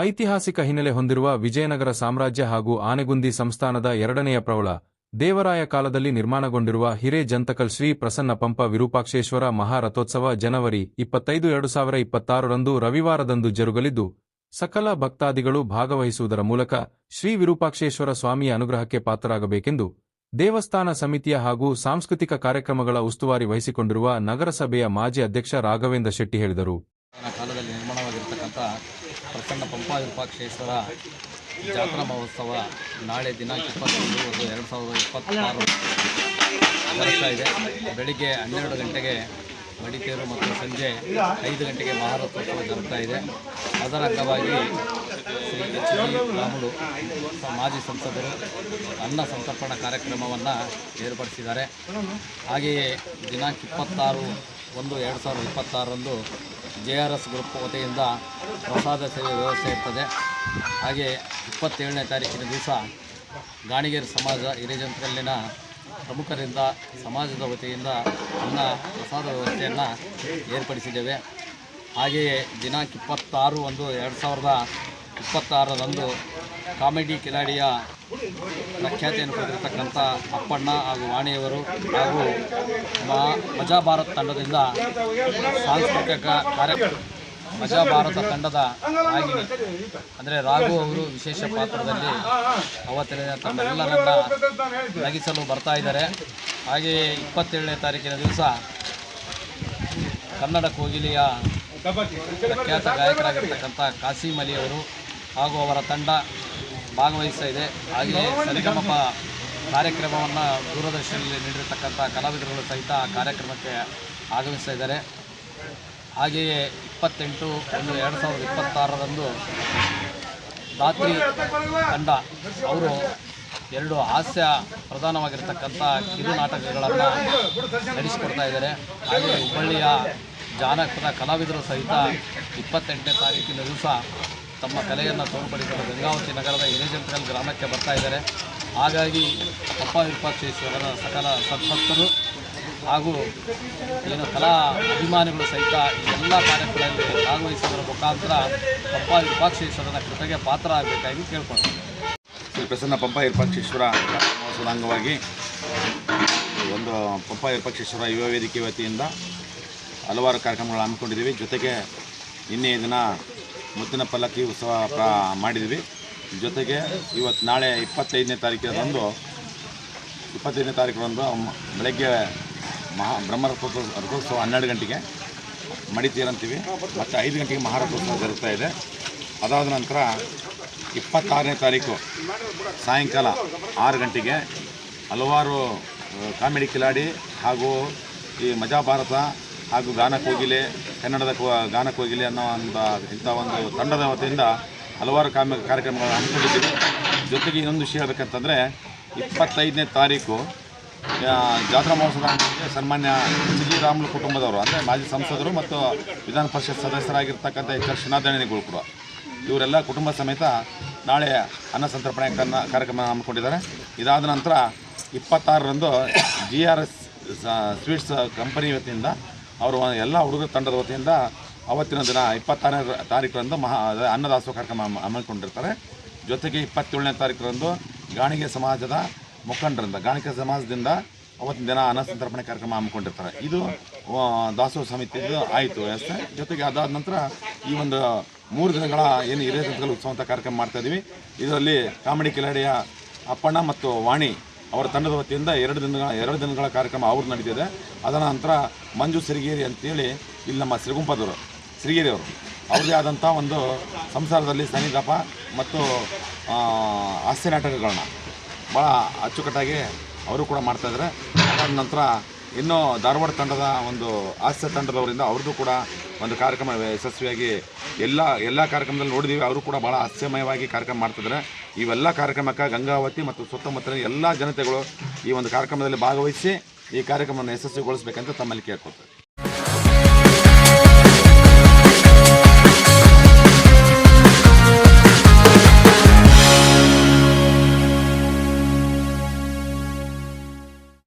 ಐತಿಹಾಸಿಕ ಹಿನ್ನೆಲೆ ಹೊಂದಿರುವ ವಿಜಯನಗರ ಸಾಮ್ರಾಜ್ಯ ಹಾಗೂ ಆನೆಗುಂದಿ ಸಂಸ್ಥಾನದ ಎರಡನೆಯ ಪ್ರೌಢ, ದೇವರಾಯ ಕಾಲದಲ್ಲಿ ನಿರ್ಮಾಣಗೊಂಡಿರುವ ಹಿರೇ ಜಂತಕಲ್ ಶ್ರೀ ಪ್ರಸನ್ನ ಪಂಪ ವಿರೂಪಾಕ್ಷೇಶ್ವರ ಮಹಾರಥೋತ್ಸವ ಜನವರಿ ಇಪ್ಪತ್ತೈದು, ಎರಡು ಸಾವಿರ ಇಪ್ಪತ್ತಾರರಂದು ರವಿವಾರದಂದು ಜರುಗಲಿದ್ದು, ಸಕಲ ಭಕ್ತಾದಿಗಳು ಭಾಗವಹಿಸುವುದರ ಮೂಲಕ ಶ್ರೀ ವಿರೂಪಾಕ್ಷೇಶ್ವರ ಸ್ವಾಮಿಯ ಅನುಗ್ರಹಕ್ಕೆ ಪಾತ್ರರಾಗಬೇಕೆಂದು ದೇವಸ್ಥಾನ ಸಮಿತಿಯ ಹಾಗೂ ಸಾಂಸ್ಕೃತಿಕ ಕಾರ್ಯಕ್ರಮಗಳ ಉಸ್ತುವಾರಿ ವಹಿಸಿಕೊಂಡಿರುವ ನಗರಸಭೆಯ ಮಾಜಿ ಅಧ್ಯಕ್ಷ ರಾಘವೇಂದ್ರ ಶೆಟ್ಟಿ ಹೇಳಿದರು. ಕಾಲದಲ್ಲಿ ನಿರ್ಮಾಣವಾಗಿರ್ತಕ್ಕಂಥ ಪ್ರಸನ್ನ ಪಂಪ ವಿರೂಪಾಕ್ಷೇಶ್ವರ ಜಾತ್ರಾ ಮಹೋತ್ಸವ ನಾಳೆ ದಿನಾಂಕ ಇಪ್ಪತ್ತೊಂದು ಒಂದು ಎರಡು ಸಾವಿರದ ಇಪ್ಪತ್ತಾರು ಜರುಗ್ತಾ ಇದೆ. ಬೆಳಿಗ್ಗೆ ಹನ್ನೆರಡು ಗಂಟೆಗೆ ಮಡಿಕೇರು ಮತ್ತು ಸಂಜೆ ಐದು ಗಂಟೆಗೆ ಮಹಾರಥೋತ್ಸವ ಜರುಗ್ತಾ ಇದೆ. ಅದರ ಅಂಗವಾಗಿ ಶ್ರೀ ಎಚ್ ಡಿ ರಾಮುಲು, ಮಾಜಿ ಸಂಸದರು ಅನ್ನ ಸಂತರ್ಪಣ ಕಾರ್ಯಕ್ರಮವನ್ನು ಏರ್ಪಡಿಸಿದ್ದಾರೆ. ಹಾಗೆಯೇ ದಿನಾಂಕ ಇಪ್ಪತ್ತಾರು ಒಂದು ಎರಡು ಸಾವಿರದ ಇಪ್ಪತ್ತಾರರಂದು ಜೆ ಆರ್ ಎಸ್ ಗ್ರೂಪ್ ವತಿಯಿಂದ ಪ್ರಸಾದ ಸೇವೆ ವ್ಯವಸ್ಥೆ ಇರ್ತದೆ. ಹಾಗೆ ಇಪ್ಪತ್ತೇಳನೇ ತಾರೀಕಿನ ದಿವಸ ಗಾಣಿಗೇರಿ ಸಮಾಜ ಹಿರೇಜಂತ್ರಲ್ಲಿನ ಪ್ರಮುಖರಿಂದ ಸಮಾಜದ ವತಿಯಿಂದ ಅನ್ನ ಪ್ರಸಾದ ವ್ಯವಸ್ಥೆಯನ್ನು ಏರ್ಪಡಿಸಿದ್ದೇವೆ. ಹಾಗೆಯೇ ದಿನಾಂಕ ಇಪ್ಪತ್ತಾರು ಒಂದು ಎರಡು ಸಾವಿರದ ಇಪ್ಪತ್ತಾರರಂದು ಕಾಮಿಡಿ ಕಿಲಾಡಿಯ ಪ್ರಖ್ಯಾತಿಯನ್ನು ಪಡೆದಿರತಕ್ಕಂಥ ಅಪ್ಪಣ್ಣ ಹಾಗೂ ವಾಣಿಯವರು ಹಾಗೂ ಮಾ ಮಜಾ ಭಾರತ್ ತಂಡದಿಂದ ಸಾಂಸ್ಕೃತಿಕ ಕಾರ್ಯಕ್ರಮ ಮಜಾ ಭಾರತ ತಂಡದ ಆಗಿ ಅಂದರೆ ರಾಘು ಅವರು ವಿಶೇಷ ಪಾತ್ರದಲ್ಲಿ ಅವತ್ತಿನ ತಮ್ಮೆಲ್ಲರನ್ನ ನಗಿಸಲು ಬರ್ತಾ ಇದ್ದಾರೆ. ಹಾಗೆಯೇ ಇಪ್ಪತ್ತೇಳನೇ ತಾರೀಕಿನ ದಿವಸ ಕನ್ನಡ ಕೋಗಿಲೆಯ ಪ್ರಖ್ಯಾತ ಗಾಯಕರಾಗಿರ್ತಕ್ಕಂಥ ಕಾಸಿಂ ಅಲಿ ಹಾಗೂ ಅವರ ತಂಡ ಭಾಗವಹಿಸ್ತಾ ಇದೆ. ಹಾಗೆಯೇ ಸರಿಗಮಪ ಕಾರ್ಯಕ್ರಮವನ್ನು ದೂರದರ್ಶನದಲ್ಲಿ ನೀಡಿರತಕ್ಕಂಥ ಕಲಾವಿದರುಗಳು ಸಹಿತ ಆ ಕಾರ್ಯಕ್ರಮಕ್ಕೆ ಆಗಮಿಸ್ತಾ ಇದ್ದಾರೆ. ಹಾಗೆಯೇ ಇಪ್ಪತ್ತೆಂಟು ಒಂದು ಎರಡು ಸಾವಿರದ ಇಪ್ಪತ್ತಾರರಂದು ರಾತ್ರಿ ತಂಡ ಅವರು ಎರಡು ಹಾಸ್ಯ ಪ್ರಧಾನವಾಗಿರ್ತಕ್ಕಂಥ ಕಿರು ನಾಟಕಗಳನ್ನು ನಡೆಸಿಕೊಡ್ತಾ ಇದ್ದಾರೆ. ಹಾಗೆಯೇ ಹುಬ್ಬಳ್ಳಿಯ ಜಾನಪದ ಕಲಾವಿದರು ಸಹಿತ ಇಪ್ಪತ್ತೆಂಟನೇ ತಾರೀಕಿನ ದಿವಸ ತಮ್ಮ ಕಲೆಯನ್ನು ತೋರ್ಪಡಿಸಲು ಗಂಗಾವತಿ ನಗರದ ಹಿರೇಜಂತ್ರಲ್ ಗ್ರಾಮಕ್ಕೆ ಬರ್ತಾ ಇದ್ದಾರೆ. ಹಾಗಾಗಿ ಪಪ್ಪ ವಿರೂಪಾಕ್ಷೇಶ್ವರರ ಸಕಲ ಸದ್ಭಕ್ತರು ಹಾಗೂ ಏನು ಕಲಾ ಅಭಿಮಾನಿಗಳು ಸಹಿತ ಈ ಎಲ್ಲ ಕಾರ್ಯಕ್ರಮಗಳಲ್ಲಿ ಭಾಗವಹಿಸುವುದರ ಮುಖಾಂತರ ಪಪ್ಪ ವಿರೂಪಾಕ್ಷೇಶ್ವರನ ಕೃಪೆಗೆ ಪಾತ್ರ ಆಗಬೇಕಾಗಿ ಕೇಳ್ಕೊಳ್ತೀನಿ. ಶ್ರೀ ಪ್ರಸನ್ನ ಪಂಪ ವಿರೂಪಾಕ್ಷೇಶ್ವರ ಮಹೋತ್ಸವದ ಅಂಗವಾಗಿ ಒಂದು ಪಂಪ ವಿರೂಪಾಕ್ಷೇಶ್ವರ ಯುವ ವೇದಿಕೆ ವತಿಯಿಂದ ಹಲವಾರು ಕಾರ್ಯಕ್ರಮಗಳನ್ನು ಹಮ್ಮಿಕೊಂಡಿದ್ದೀವಿ. ಜೊತೆಗೆ ನಿನ್ನೆ ದಿನ ಮುತ್ತಿನ ಪಲ್ಲಕ್ಕಿ ಉತ್ಸವ ಪ್ರಾ ಮಾಡಿದ್ವಿ. ಜೊತೆಗೆ ಇವತ್ತು ನಾಳೆ ಇಪ್ಪತ್ತೈದನೇ ತಾರೀಕಿನಂದು ಇಪ್ಪತ್ತೈದನೇ ತಾರೀಕಿನಂದು ಬೆಳಗ್ಗೆ ಮಹಾ ಬ್ರಹ್ಮರಥೋತ್ಸವ, ರಥೋತ್ಸವ ಹನ್ನೆರಡು ಗಂಟೆಗೆ ಮಡಿತೀರಂತೀವಿ ಮತ್ತು ಐದು ಗಂಟೆಗೆ ಮಹಾರಥೋತ್ಸವ ಜರುಗ್ತಾ ಇದೆ. ಅದಾದ ನಂತರ ಇಪ್ಪತ್ತಾರನೇ ತಾರೀಕು ಸಾಯಂಕಾಲ ಆರು ಗಂಟೆಗೆ ಹಲವಾರು ಕಾಮಿಡಿ ಕಿಲಾಡಿ ಹಾಗೂ ಈ ಮಜಾ ಭಾರತ ಹಾಗೂ ಗಾನ ಕೋಗಿಲೆ ಕನ್ನಡದ ಗಾನ ಕೋಗಿಲೆ ಅನ್ನೋ ಒಂದು ಇಂಥ ಒಂದು ತಂಡದ ವತಿಯಿಂದ ಹಲವಾರು ಕಾಮ ಕಾರ್ಯಕ್ರಮಗಳನ್ನು ಹಮ್ಮಿಕೊಂಡಿದ್ದೀವಿ. ಜೊತೆಗೆ ಇನ್ನೊಂದು ವಿಷಯ ಹೇಳ್ಬೇಕಂತಂದರೆ, ಇಪ್ಪತ್ತೈದನೇ ತಾರೀಕು ಜಾತ್ರಾ ಮಹೋತ್ಸವ ಸನ್ಮಾನ್ಯ ಡಿ ರಾಮುಲು ಕುಟುಂಬದವರು, ಅಂದರೆ ಮಾಜಿ ಸಂಸದರು ಮತ್ತು ವಿಧಾನ ಪರಿಷತ್ ಸದಸ್ಯರಾಗಿರ್ತಕ್ಕಂಥ ಎಚ್ ಆರ್ ಕೂಡ. ಇವರೆಲ್ಲ ಕುಟುಂಬ ಸಮೇತ ನಾಳೆ ಅನ್ನ ಸಂತರ್ಪಣೆ ಕನ್ನ ಕಾರ್ಯಕ್ರಮ ಹಮ್ಮಿಕೊಂಡಿದ್ದಾರೆ. ಇದಾದ ನಂತರ ಇಪ್ಪತ್ತಾರರಂದು G R S sweets company ವತಿಯಿಂದ ಅವರು ಎಲ್ಲ ಹುಡುಗರ ತಂಡದ ವತಿಯಿಂದ ಅವತ್ತಿನ ದಿನ ಇಪ್ಪತ್ತಾರನೇ ತಾರೀಕರಂದು ಮಹಾ ಅನ್ನದಾಸೋಹ ಕಾರ್ಯಕ್ರಮ ಹಮ್ಮಿ- ಹಮ್ಮಿಕೊಂಡಿರ್ತಾರೆ. ಜೊತೆಗೆ ಇಪ್ಪತ್ತೇಳನೇ ತಾರೀಕರಂದು ಗಾಣಿಗೆ ಸಮಾಜದ ಮುಖಂಡರಿಂದ, ಗಾಣಿಗೆ ಸಮಾಜದಿಂದ ಅವತ್ತಿನ ದಿನ ಅನ್ನ ಸಂತರ್ಪಣೆ ಕಾರ್ಯಕ್ರಮ ಹಮ್ಮಿಕೊಂಡಿರ್ತಾರೆ. ಇದು ದಾಸೋಹ ಸಮಿತಿದು ಆಯಿತು ವ್ಯವಸ್ಥೆ. ಜೊತೆಗೆ ಅದಾದ ನಂತರ ಈ ಒಂದು ಮೂರು ದಿನಗಳ ಏನು ಹಿರಿಯ ಉತ್ಸವ ಅಂತ ಕಾರ್ಯಕ್ರಮ ಮಾಡ್ತಾ ಇದ್ದೀವಿ ಇದರಲ್ಲಿ ಕಾಮಿಡಿ ಕಿಲಾಡಿಯ ಅಪ್ಪಣ್ಣ ಮತ್ತು ವಾಣಿ ಅವರ ತಂಡದ ವತಿಯಿಂದ ಎರಡು ದಿನಗಳ ಎರಡು ದಿನಗಳ ಕಾರ್ಯಕ್ರಮ ಅವರು ನಡೀತಿದೆ ಅದರ ನಂತರ ಮಂಜು ಸಿರಿಗೇರಿ ಅಂತೇಳಿ ಇಲ್ಲಿ ನಮ್ಮ ಸಿರಿಗುಂಪದವರು ಸಿರಿಗೇರಿ ಅವರು ಅವ್ರದ್ದೇ ಆದಂಥ ಒಂದು ಸಂಸಾರದಲ್ಲಿ ಸನ್ನಿಧಾಪ ಮತ್ತು ಹಾಸ್ಯ ನಾಟಕಗಳನ್ನ ಭಾಳ ಅಚ್ಚುಕಟ್ಟಾಗಿ ಅವರು ಕೂಡ ಮಾಡ್ತಾಯಿದ್ದಾರೆ ಅದಾದ ನಂತರ ಇನ್ನು ಧಾರವಾಡ ತಂಡದ ಒಂದು ಹಾಸ್ಯ ತಂಡದವರಿಂದ ಅವ್ರದ್ದು ಕೂಡ ಒಂದು ಕಾರ್ಯಕ್ರಮ ಯಶಸ್ವಿಯಾಗಿ ಎಲ್ಲ ಎಲ್ಲ ಕಾರ್ಯಕ್ರಮದಲ್ಲಿ ನೋಡಿದ್ದೀವಿ ಅವರು ಕೂಡ ಭಾಳ ಹಾಸ್ಯಮಯವಾಗಿ ಕಾರ್ಯಕ್ರಮ ಮಾಡ್ತಿದ್ದಾರೆ ಇವೆಲ್ಲ ಕಾರ್ಯಕ್ರಮಕ್ಕೆ ಗಂಗಾವತಿ ಮತ್ತು ಸುತ್ತಮುತ್ತಲಿನ ಎಲ್ಲ ಜನತೆಗಳು ಈ ಒಂದು ಕಾರ್ಯಕ್ರಮದಲ್ಲಿ ಭಾಗವಹಿಸಿ ಈ ಕಾರ್ಯಕ್ರಮವನ್ನು ಯಶಸ್ವಿಗೊಳಿಸಬೇಕಂತ ತಮ್ಮಲ್ಲಿ ಕೇಳ್ಕೊಳ್ತಾರೆ